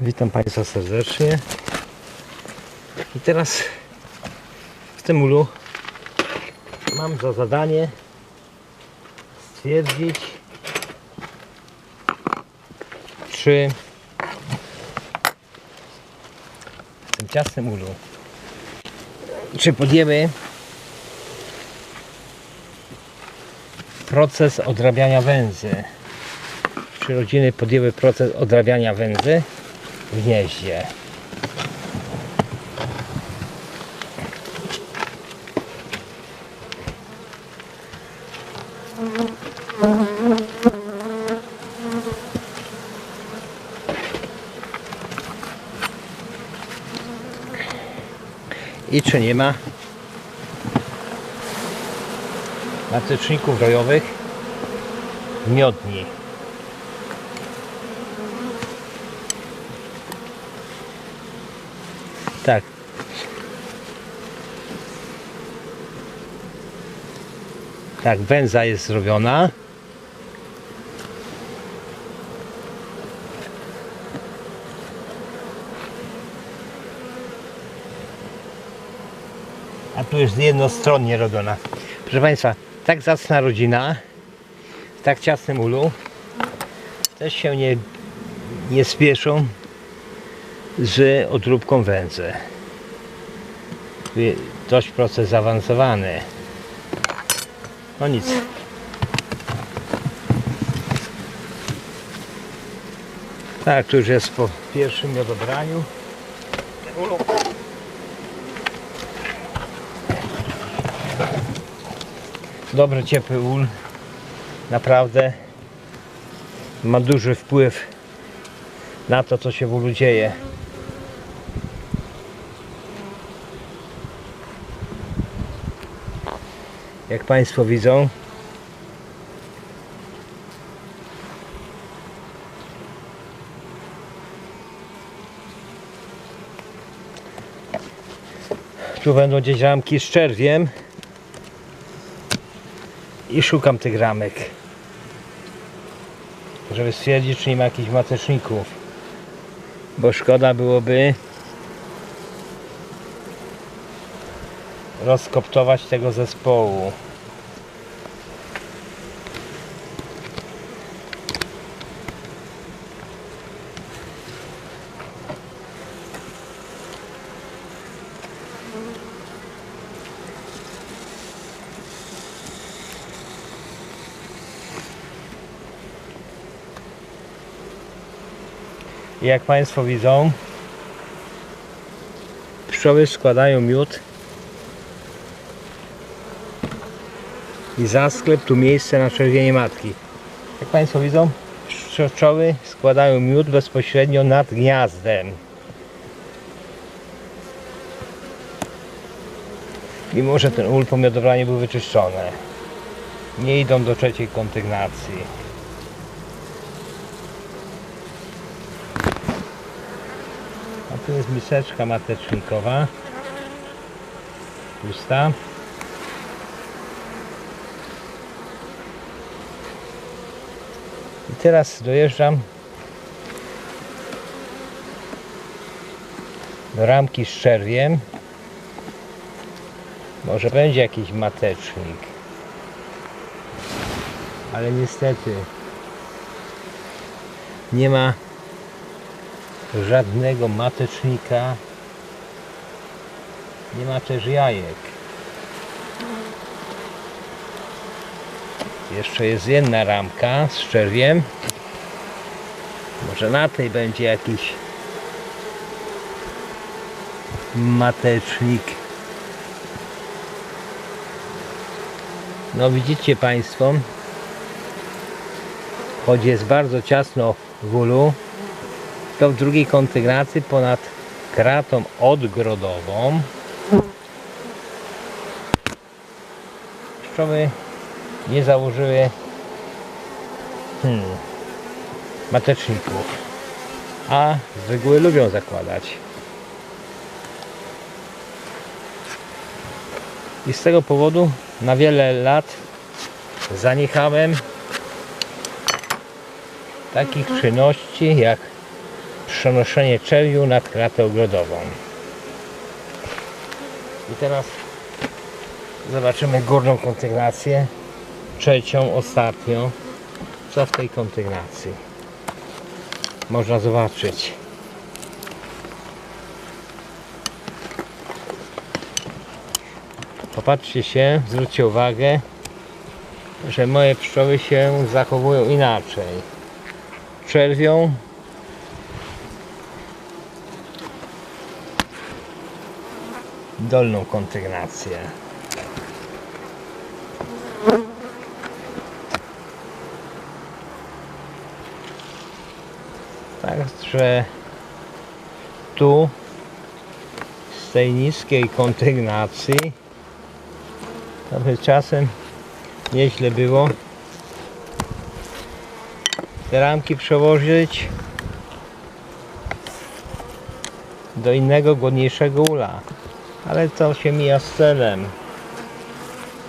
Witam Państwa serdecznie. I teraz w tym ulu mam za zadanie stwierdzić, czy w tym ciasnym ulu, czy podjemy proces odrabiania węzy. Czy rodziny podjęły proces odrabiania węzy gnieździe. I czy nie ma mateczników rojowych w miodni. Tak. Tak, węza jest zrobiona. A tu jest jednostronnie robiona. Proszę Państwa, tak zacna rodzina, w tak ciasnym ulu, też się nie, nie spieszą z odróbką jest dość proces zaawansowany. No nic. Tak, tu już jest po pierwszym miodobraniu. Dobry, ciepły ul. Naprawdę ma duży wpływ na to, co się w ulu dzieje. Jak Państwo widzą, tu będą gdzieś ramki z czerwiem. I szukam tych ramek, żeby stwierdzić, czy nie ma jakichś mateczników, bo szkoda byłoby rozkoptować tego zespołu. Jak Państwo widzą, pszczoły składają miód i za sklep tu miejsce na czerwienie matki. Jak Państwo widzą, pszczoły składają miód bezpośrednio nad gniazdem. Mimo, że ten ul po miodobraniu był wyczyszczony. Nie idą do trzeciej kondygnacji. A tu jest miseczka matecznikowa. Pusta. I teraz dojeżdżam do ramki z czerwiem. Może będzie jakiś matecznik. Ale niestety nie ma żadnego matecznika. Nie ma też jajek. Jeszcze jest jedna ramka z czerwiem. Może na tej będzie jakiś matecznik. No widzicie Państwo, choć jest bardzo ciasno w ulu, to w drugiej kondygnacji ponad kratą odgrodową pszczoły nie założyły hmm, mateczników, a z reguły lubią zakładać. I z tego powodu na wiele lat zaniechałem takich czynności jak przenoszenie czerwiu na kratę ogrodową. I teraz zobaczymy górną kontygnację, trzecią, ostatnią. Co w tej kontygnacji można zobaczyć? Popatrzcie się, zwróćcie uwagę, że moje pszczoły się zachowują inaczej. Czerwią dolną kontygnację. Także tu z tej niskiej kontygnacji by czasem nieźle było te ramki przełożyć do innego, godniejszego ula. Ale to się mija z celem.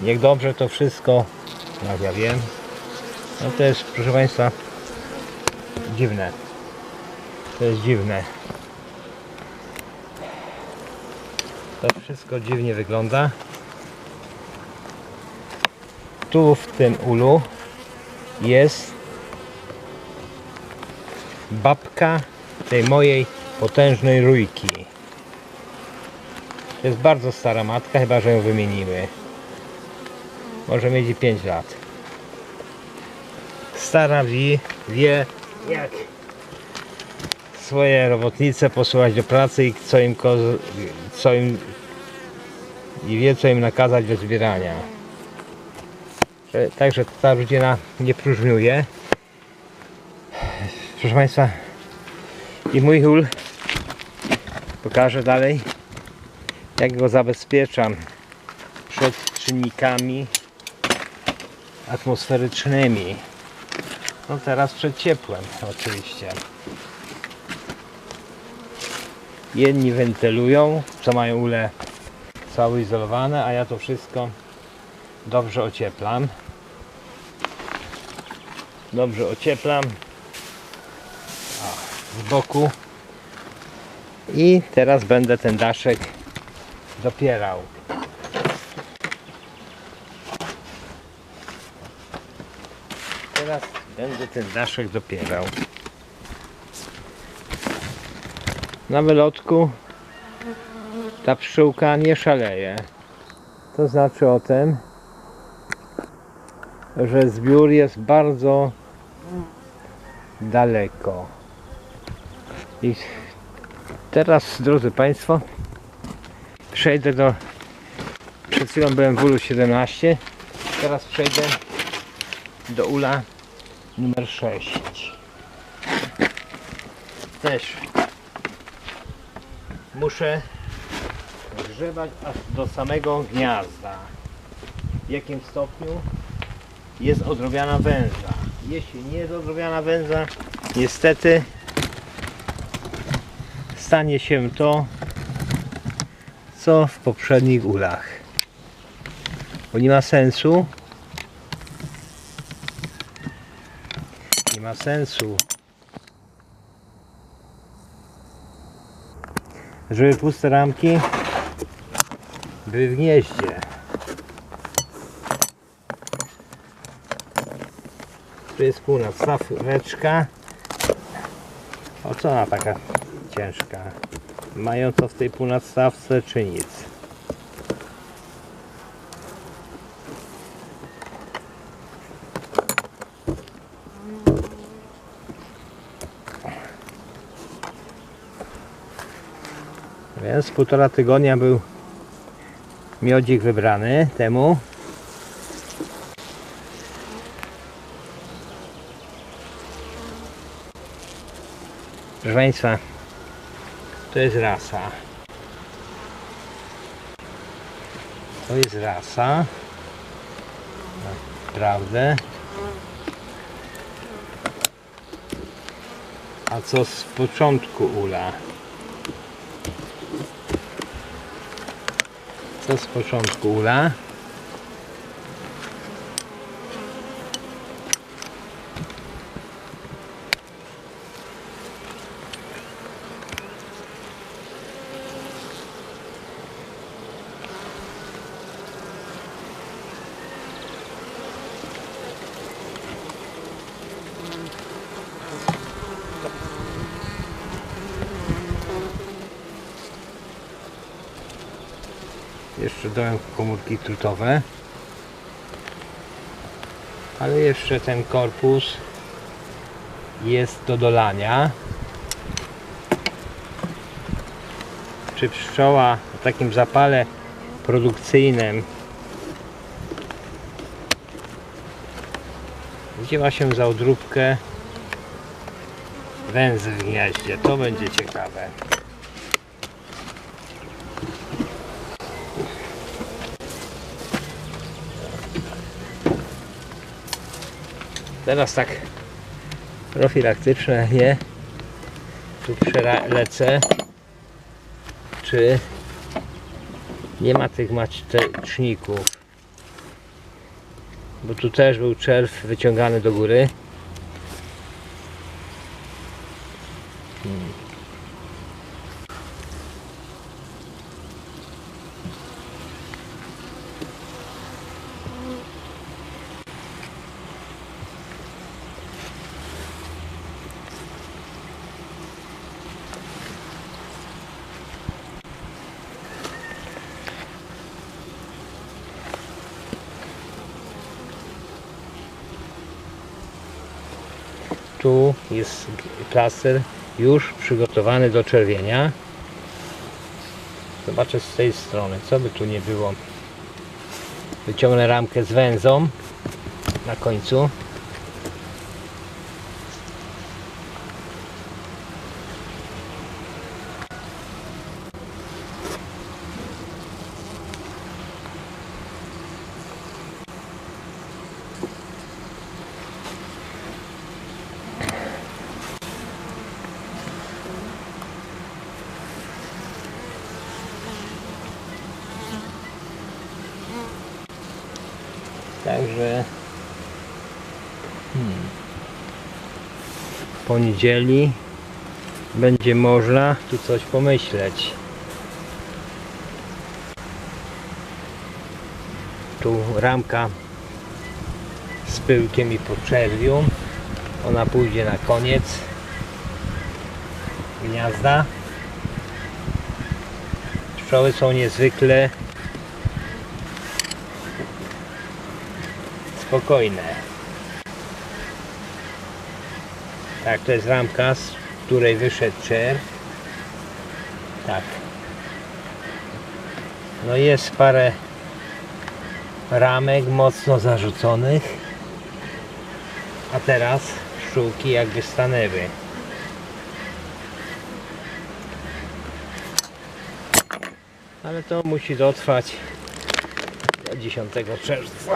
Niech dobrze to wszystko, jak ja wiem. No to jest, proszę Państwa, dziwne. To jest dziwne. To wszystko dziwnie wygląda. Tu w tym ulu jest babka tej mojej potężnej rójki. To jest bardzo stara matka, chyba że ją wymienimy. Może mieć i 5 lat. Stara wie, wie jak swoje robotnice posłać do pracy i co im, co im i wie co im nakazać do zbierania. Że- Także ta rodzina nie próżniuje. Proszę Państwa, i mój ul pokażę dalej, jak go zabezpieczam przed czynnikami atmosferycznymi. No teraz przed ciepłem oczywiście. Jedni wentylują, co mają ule całe izolowane, a ja to wszystko dobrze ocieplam. Dobrze ocieplam z boku i teraz będę ten daszek dopierał. Teraz będę ten daszek dopierał. Na wylotku ta pszczółka nie szaleje. To znaczy o tym, że zbiór jest bardzo daleko. I teraz, drodzy Państwo, przejdę do. Przed chwilą byłem w ulu 17, teraz przejdę do ula numer 6. Też muszę grzebać aż do samego gniazda. W jakim stopniu jest odrobiana węza. Jeśli nie jest odrobiana węza, niestety stanie się to, co w poprzednich ulach. Bo nie ma sensu. Nie ma sensu. Żeby puste ramki były w gnieździe. Tu jest północ staweczka. O co ona taka ciężka? Mają to w tej półnadstawce czy nic? Więc półtora tygodnia był miodzik wybrany temu. Proszę Państwa, to jest rasa. To jest rasa. Naprawdę. A co z początku ula? Co z początku ula? Jeszcze dołem komórki trutowe. Ale jeszcze ten korpus jest do dolania. Czy pszczoła o takim zapale produkcyjnym wzięła się za odróbkę węzy w gniaździe. To będzie ciekawe. Teraz tak profilaktycznie nie? Tu przelecę. Czy nie ma tych mateczników? Bo tu też był czerw wyciągany do góry Tu jest plaster już przygotowany do czerwienia. Zobaczę z tej strony, co by tu nie było. Wyciągnę ramkę z węzą na końcu. Także hmm, w poniedzieli będzie można tu coś pomyśleć. Tu ramka z pyłkiem i poczerwiu. Ona pójdzie na koniec gniazda. Pszczoły są niezwykle spokojne. Tak, to jest ramka, z której wyszedł czerw. Tak. No jest parę ramek mocno zarzuconych. A teraz pszczółki jakby stanęły. Ale to musi dotrwać do 10 czerwca.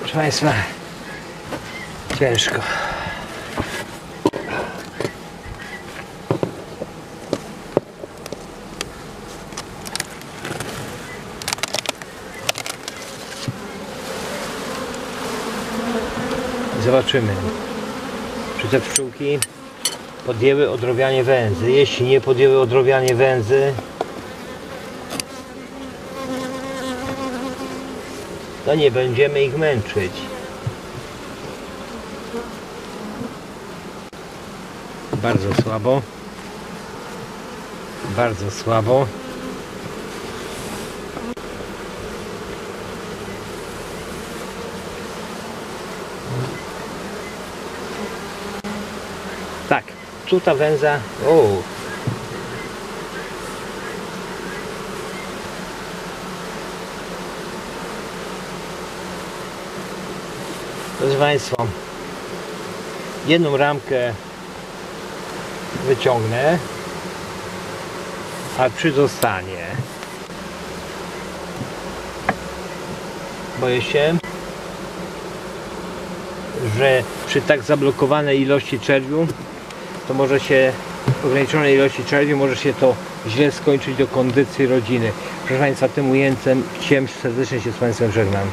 Proszę Państwa, ciężko. Zobaczymy, czy te pszczółki podjęły odrobianie węzy. Jeśli nie podjęły odrobianie węzy, to nie będziemy ich męczyć. Bardzo słabo. Bardzo słabo. Tak, tu ta węza. O. Proszę Państwa, jedną ramkę wyciągnę, a przy zostanie. Boję się, że przy tak zablokowanej ilości czerwiu to może się ograniczonej ilości czerwiu może się to źle skończyć do kondycji rodziny. Proszę Państwa, tym ujęciem serdecznie się z Państwem żegnam.